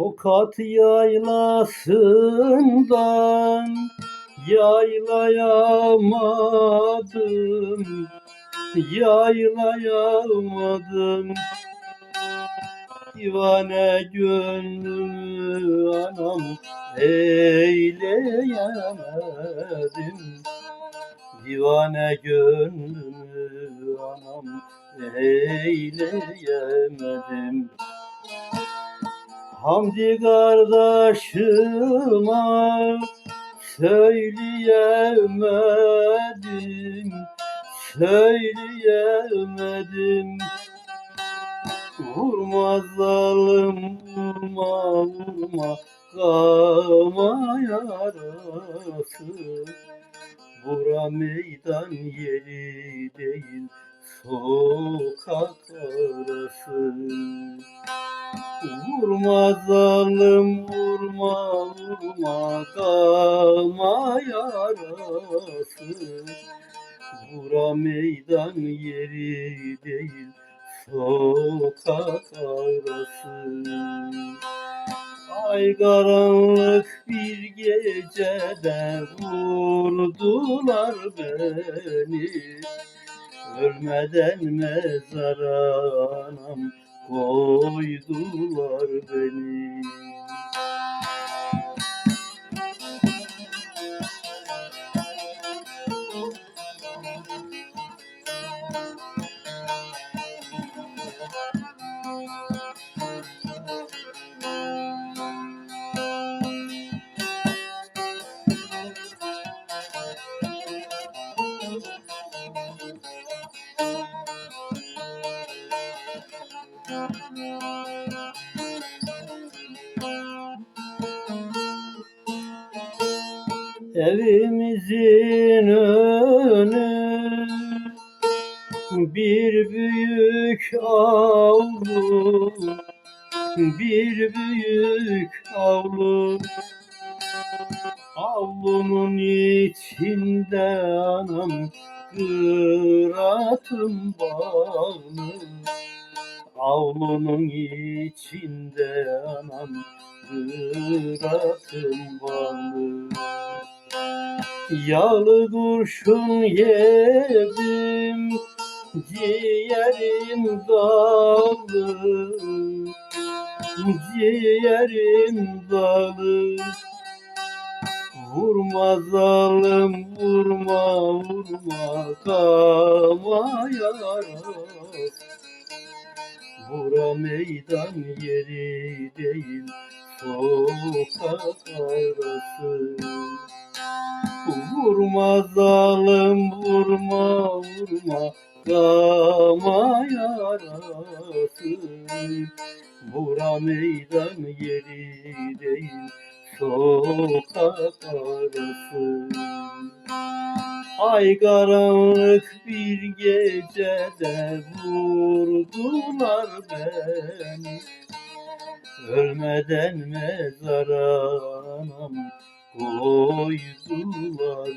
Tokat yaylasından yaylayamadım Yaylayamadım. Divane gönlümü anam eyleyemedim Divane gönlümü anam eyleyemedim Hamdi kardeşime söyleyemedim Söyleyemedim. Vurma zalim vurma vurma Kama yarası. Bura meydan yeri değil Sokak arası Vurma zalim vurma vurma Kama yarası. Bura meydan yeri değil sokak arası. Ay karanlık bir gecede vurdular beni. Ölmeden mezara anam koydular beni Evimizin önü bir büyük avlu bir büyük avlu. Avlunun içinde anam kıratım bağlı avlunun içinde anam kıratım bağlı Yağlı kurşun yedim Ciğerim dağlı Ciğerim dağlı Vurma zalim vurma vurma Kama yarası Bura meydan yeri değil Sokak arası Vurma zalim vurma vurma Kama yarası Bura meydan yeri değil Sokak arası Ay karanlık bir gecede vurdular beni. Ölmeden mezara anam koydular